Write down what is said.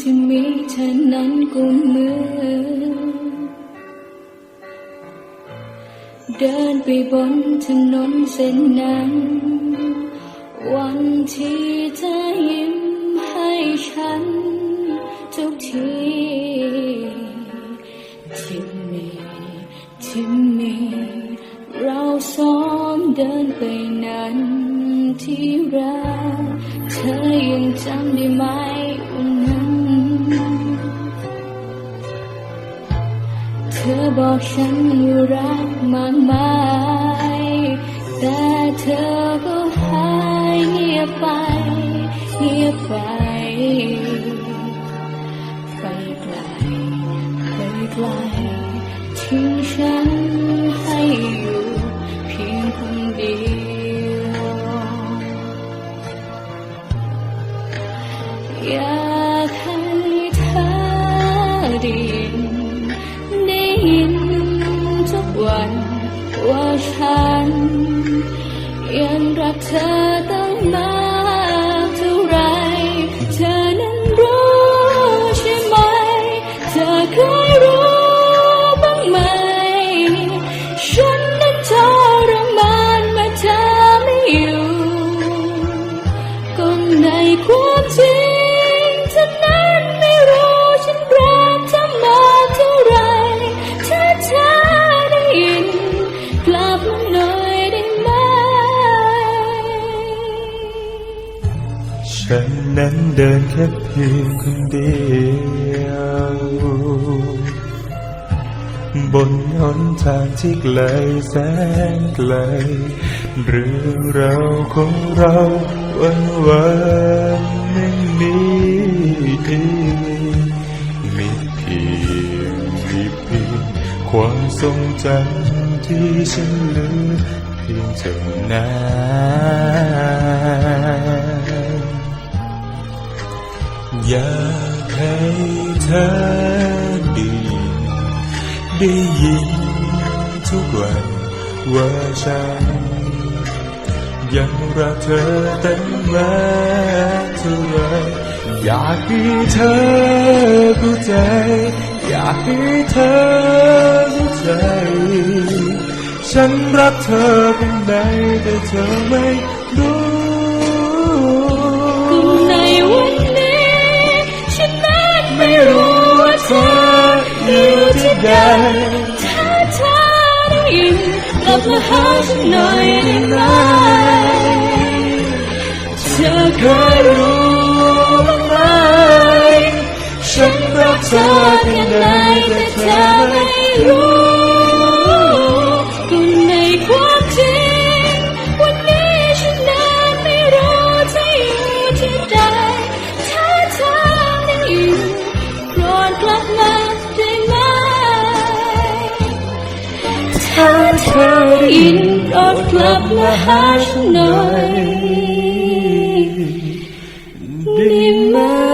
ที่มีเธอนั้นกุมมือเดินไปบนถนนเส้นนั้น วันที่เธอยิ้มให้ฉัน ทุกทีที่มีที่มีเราสองเดินไปนั้นที่รักเธอยังจำได้ไหม บอกฉันว่ารักมากมายแต่เธอก็หายเงียบไป เงียบไปไปไกลไปไกลทิ้งฉันให้อยู่เพียงคนเดียวอยากให้เธอด้ยินได้ ว่าฉันยังรักเธอ ฉันนั้นเดินแค่เพียงคนเดียว บนหนทางที่ไกลแสนไกลเรื่องราวของเราวันวันไม่มีมีเพียงมีเพียงความทรงจำที่ฉันลือเพียงเท่านั้น ธอได้ยินได้ยินทุกวันว่าฉัน ยังรักเธอตั้งมากเท่าไรอยากให้เธอเข้าใจ อยากให้เธอเข้าใจ ฉันรักเธอเพียงใดแต่เธอไม่รู้ ถ้าเธอได้ยินกลับมาหาฉันหน่อยได้ไหมเธอเคยรู้บ้างไหมฉันรักเธอเพียงใดแต่เธอไม่รู้ก็ในความจริงวันนี้ฉันนั้นไม่รู้เธออยู่ที่ใดถ้าเธอได้ยินโปรดกลับมา in of Clubhouse night. Dimmer.